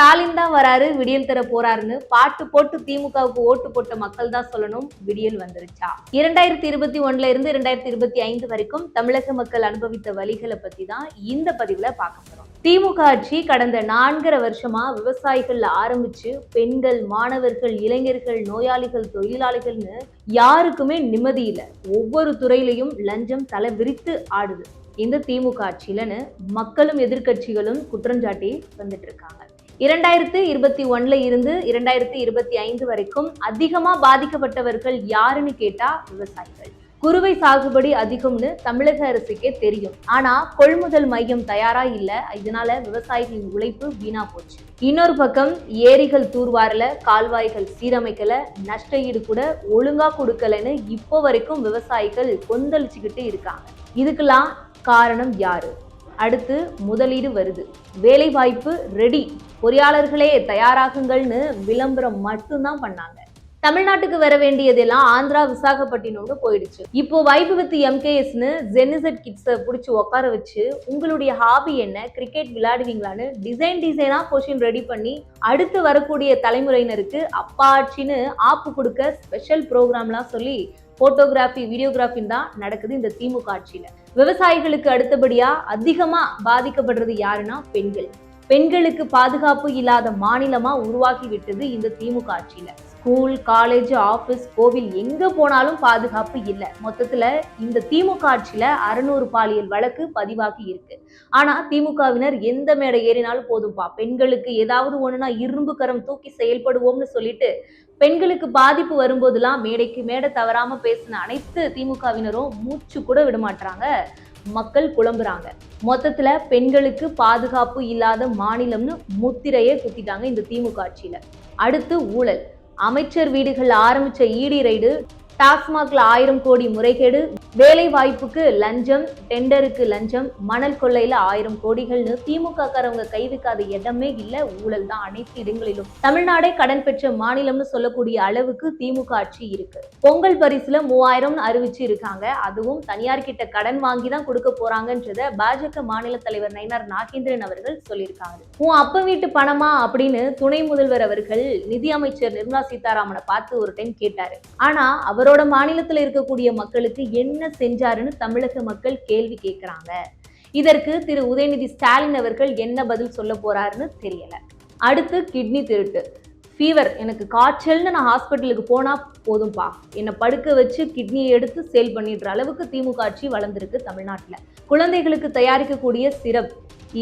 ஸ்டாலின் தான் வராரு விடியல் தர போறாருன்னு பாட்டு போட்டு திமுகவுக்கு ஓட்டு போட்ட மக்கள் தான் சொல்லணும் விடியல் வந்துருச்சா? இரண்டாயிரத்தி இருபத்தி ஒண்ணுல இருந்து இரண்டாயிரத்தி இருபத்தி ஐந்து வரைக்கும் தமிழக மக்கள் அனுபவித்த வழிகளை பத்தி தான் இந்த பதிவுல பார்க்க போறோம். திமுக ஆட்சி கடந்த நான்கரை வருஷமா விவசாயிகள் ஆரம்பிச்சு பெண்கள் மாணவர்கள் இளைஞர்கள் நோயாளிகள் தொழிலாளிகள்னு யாருக்குமே நிம்மதி இல்லை. ஒவ்வொரு துறையிலையும் லஞ்சம் தலை விரித்து ஆடுது. இந்த திமுக ஆட்சியிலன்னு மக்களும் எதிர்க்கட்சிகளும் குற்றஞ்சாட்டி வந்துட்டு இருக்காங்க. இரண்டாயிரத்து இருபத்தி ஒன்ல இருந்து இரண்டாயிரத்தி இருபத்தி ஐந்து வரைக்கும் அதிகமா பாதிக்கப்பட்டவர்கள் யாருன்னு கேட்டா விவசாயிகள். குறுவை சாகுபடி அதிகம்னு தமிழக அரசுக்கே தெரியும். ஆனா கொள்முதல் மையம் தயாரா இல்ல. இதனால விவசாயிகளின் உழைப்பு வீணா போச்சு. இன்னொரு பக்கம் ஏரிகள் தூர்வாரல கால்வாய்கள் சீரமைக்கல நஷ்ட ஈடு கூட ஒழுங்கா கொடுக்கலன்னு இப்போ வரைக்கும் விவசாயிகள் கொந்தளிச்சுக்கிட்டு இருக்காங்க. இதுக்கெல்லாம் காரணம் யாரு? அடுத்து முதலீடு வருது. வேலைவாய்ப்பு ரெடி பொறியாளர்களே தயாராகுங்கள்னு விளம்பரம் மட்டும்தான் பண்ணாங்க. தமிழ்நாட்டுக்கு வர வேண்டியதெல்லாம் ஆந்திரா விசாகப்பட்டினம்னு போயிடுச்சு. இப்போ வைப்பு வித் எம்கேஎஸ்னு ஜெனிசெட் கிட்ஸை பிடிச்சி உட்கார வச்சு உங்களுடைய ஹாபி என்ன? கிரிக்கெட் விளையாடுவீங்களான்னு டிசைன் டிசைனாக கொஷின் ரெடி பண்ணி அடுத்து வரக்கூடிய தலைமுறையினருக்கு அப்பாச்சின்னு ஆப்பு கொடுக்க ஸ்பெஷல் ப்ரோக்ராம்லாம் சொல்லி போட்டோகிராஃபி வீடியோகிராஃபின்னு தான் நடக்குது இந்த திமுக ஆட்சியில். விவசாயிகளுக்கு அடுத்தபடியா அதிகமா பாதிக்கப்படுறது யாருன்னா பெண்கள். பெண்களுக்கு பாதுகாப்பு இல்லாத மாநிலமா உருவாக்கி விட்டது இந்த திமுக ஆட்சியில. ஸ்கூல் காலேஜ் ஆஃபீஸ் கோவில் எங்கே போனாலும் பாதுகாப்பு இல்லை. மொத்தத்தில் இந்த திமுக ஆட்சியில் அறுநூறு பாலியல் வழக்கு பதிவாகி இருக்கு. ஆனால் திமுகவினர் எந்த மேடை ஏறினாலும் போதும்பா பெண்களுக்கு ஏதாவது ஒன்றுனா இரும்பு கரம் தூக்கி செயல்படுவோம்னு சொல்லிட்டு பெண்களுக்கு பாதிப்பு வரும்போதெல்லாம் மேடைக்கு மேடை தவறாமல் பேசின அனைத்து திமுகவினரும் மூச்சு கூட விடமாட்டுறாங்க மக்கள் குழம்புறாங்க. மொத்தத்துல பெண்களுக்கு பாதுகாப்பு இல்லாத மாநிலம்னு முத்திரையே குத்திட்டாங்க இந்த திமுக ஆட்சியில. அடுத்து ஊழல். அமைச்சர் வீடுகள் ஆரம்பிச்ச ஈடி ரைடு டாஸ்மாக்ல ஆயிரம் கோடி முறைகேடு வேலை வாய்ப்புக்கு லஞ்சம் டெண்டருக்கு லஞ்சம் மணல் கொள்ளையில ஆயிரம் கோடிகள்னு திமுக காரவங்க கை வைக்காத இடமே இல்ல ஊழல் தான் அனைத்து இடங்களிலும். தமிழ்நாடே கடன் பெற்ற மாநிலம்னு சொல்லக்கூடிய அளவுக்கு திமுக ஆட்சி இருக்கு. பொங்கல் பரிசுல மூவாயிரம்னு அறிவிச்சு இருக்காங்க. அதுவும் தனியார் கிட்ட கடன் வாங்கி தான் கொடுக்க போறாங்கன்றத பாஜக மாநில தலைவர் நயினார் நாகேந்திரன் அவர்கள் சொல்லியிருக்காங்க. உன் அப்ப வீட்டு பணமா? அப்படின்னு துணை முதல்வர் அவர்கள் நிதியமைச்சர் நிர்மலா சீதாராமனை பார்த்து ஒரு டைம் கேட்டாரு. ஆனா அவரோட மாநிலத்தில் இருக்கக்கூடிய மக்களுக்கு என்ன செஞ்சாருன்னு தமிழக மக்கள் கேள்வி கேட்குறாங்க இதற்கு திரு உதயநிதி ஸ்டாலின் அவர்கள் என்ன பதில் சொல்ல போறாருன்னு தெரியல. அடுத்து கிட்னி திருட்டு. ஃபீவர் எனக்கு காய்ச்சல்னு நான் ஹாஸ்பிட்டலுக்கு போனா போதும்பா. என்னை படுக்க வச்சு கிட்னியை எடுத்து சேல் பண்ணிடுற அளவுக்கு திமுக ஆட்சி வளர்ந்துருக்கு தமிழ்நாட்டில். குழந்தைகளுக்கு தயாரிக்கக்கூடிய சிரப்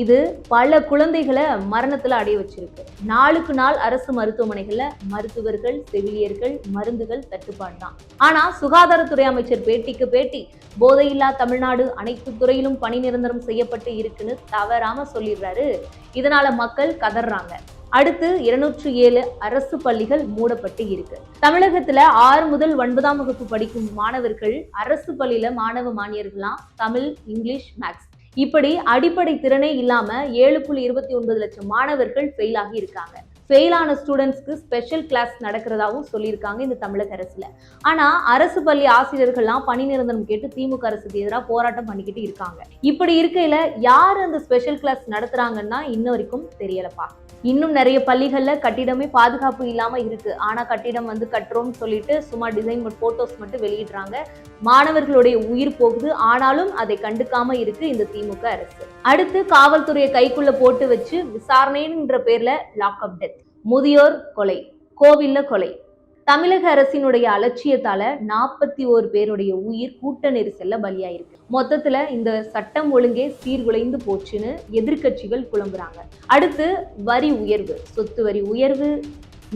இது பல குழந்தைகளை மரணத்துல அடைய வச்சிருக்கு. நாளுக்கு நாள் அரசு மருத்துவமனைகளில் மருத்துவர்கள் செவிலியர்கள் மருந்துகள் தட்டுப்பாடு தான். ஆனா சுகாதாரத்துறை அமைச்சர் பேட்டிக்கு பேட்டி போதையில்லா தமிழ்நாடு அனைத்து துறையிலும் பணி நிரந்தரம் செய்யப்பட்டு இருக்குன்னு தவறாம சொல்லிடுறாரு. இதனால மக்கள் கதறாங்க அடுத்து இருநூற்று ஏழு அரசு பள்ளிகள் மூடப்பட்டு இருக்கு. தமிழகத்துல ஆறு முதல் ஒன்பதாம் வகுப்பு படிக்கும் மாணவர்கள் அரசு பள்ளியில மாணவ மாணியர்கள்லாம் தமிழ் இங்கிலீஷ் மேக்ஸ் இப்படி அடிப்படை திறனே இல்லாமல் ஏழு புள்ளி இருபத்தி ஒன்பது லட்சம் மாணவர்கள் ஃபெயில் ஆகி இருக்காங்க. ஃபெயிலான ஸ்டூடெண்ட்ஸ்க்கு ஸ்பெஷல் கிளாஸ் நடக்கிறதாவும் சொல்லியிருக்காங்க இந்த தமிழக அரசில். ஆனால் அரசு பள்ளி ஆசிரியர்கள்லாம் பணி நிரந்தரம் கேட்டு திமுக அரசுக்கு எதிராக போராட்டம் பண்ணிக்கிட்டு இருக்காங்க. இப்படி இருக்கையில் யார் அந்த ஸ்பெஷல் கிளாஸ் நடத்துகிறாங்கன்னா இன்ன வரைக்கும் தெரியலப்பா. இன்னும் நிறைய பள்ளிகளில் கட்டிடமே பாதுகாப்பு இல்லாமல் இருக்கு. ஆனால் கட்டிடம் வந்து கட்டுறோம்னு சொல்லிட்டு சும்மா டிசைன் போட்டோஸ் மட்டும் வெளியிடுறாங்க. மாணவர்களுடைய உயிர் போகுது. ஆனாலும் அதை கண்டுக்காம இருக்கு இந்த திமுக அரசு. அடுத்து காவல்துறையை கைக்குள்ள போட்டு வச்சு விசாரணைன்ற பேர்ல லாக்அப் டெத் முதியோர் கொலை கோவில்ல கொலை. தமிழக அரசினுடைய அலட்சியத்தால நாற்பத்தி ஓரு பேருடைய உயிர் கூட்ட நெரிசல்ல பலியாயிருக்கு. மொத்தத்துல இந்த சட்டம் ஒழுங்கே சீர்குலைந்து போச்சுன்னு எதிர்க்கட்சிகள் குழம்புறாங்க. அடுத்து வரி உயர்வு சொத்து வரி உயர்வு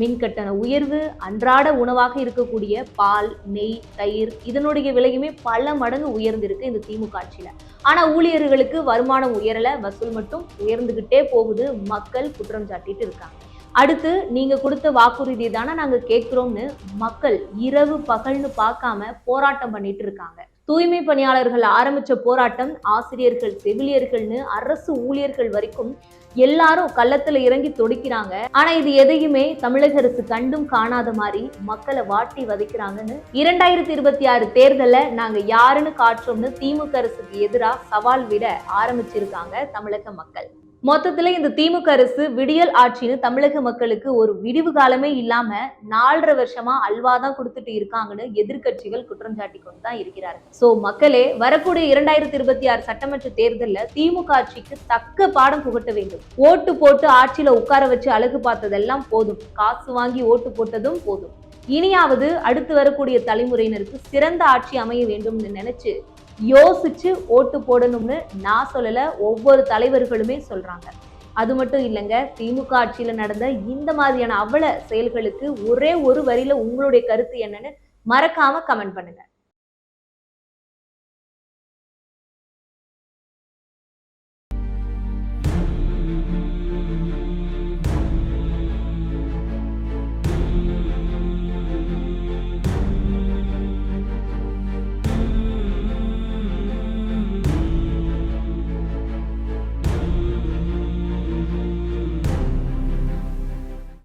மின் கட்டண உயர்வு அன்றாட உணவாக இருக்கக்கூடிய பால் நெய் தயிர் இதனுடைய விலையுமே பல மடங்கு உயர்ந்திருக்கு இந்த திமுக ஆட்சியில. ஆனா ஊழியர்களுக்கு வருமானம் உயரல வசூல் மட்டும் உயர்ந்துகிட்டே போகுது மக்கள் குற்றம் சாட்டிட்டு இருக்காங்க. அடுத்து நீங்க கொடுத்த வாக்குறுதி தானே நாங்க கேட்கிறோம்னு மக்கள் இரவு பகல்னு பார்க்காம போராட்டம் பண்ணிட்டு இருக்காங்க. தூய்மை பணியாளர்கள் ஆரம்பிச்ச போராட்டம் ஆசிரியர்கள் செவிலியர்கள்னு அரசு ஊழியர்கள் வரைக்கும் எல்லாரும் கள்ளத்துல இறங்கி தொடிக்கிறாங்க. ஆனா இது எதையுமே தமிழக அரசு கண்டும் காணாத மாதிரி மக்களை வாட்டி வதைக்கிறாங்கன்னு இரண்டாயிரத்தி இருபத்தி ஆறு தேர்தல நாங்க யாருன்னு காட்டுறோம்னு திமுக அரசுக்கு எதிராக சவால் விட ஆரம்பிச்சிருக்காங்க தமிழக மக்கள். மொத்தத்துல இந்த திமுக அரசு விடியல் ஆட்சின்னு தமிழக மக்களுக்கு ஒரு விடிவு காலமே இல்லாம நாலரை வருஷமா அல்வா தான் கொடுத்துட்டு இருக்காங்கன்னு எதிர்க்கட்சிகள் குற்றம் சாட்டி கொண்டு தான் இருக்கிறார்கள். சோ மக்களே வரக்கூடிய இரண்டாயிரத்தி இருபத்தி ஆறு சட்டமன்ற தேர்தல்ல திமுக ஆட்சிக்கு தக்க பாடம் புகட்ட வேண்டும். ஓட்டு போட்டு ஆட்சியில உட்கார வச்சு அழகு பார்த்ததெல்லாம் போதும். காசு வாங்கி ஓட்டு போட்டதும் போதும். இனியாவது அடுத்து வரக்கூடிய தலைமுறையினருக்கு சிறந்த ஆட்சி அமைய வேண்டும்னு நினைச்சு யோசிச்சு ஓட்டு போடணும்னு நான் சொல்லல ஒவ்வொரு தலைவர்களுமே சொல்றாங்க. அது மட்டும் இல்லைங்க திமுக ஆட்சியில் நடந்த இந்த மாதிரியான அவல செயல்களுக்கு ஒரே ஒரு வரியில உங்களுடைய கருத்து என்னன்னு மறக்காம கமெண்ட் பண்ணுங்க.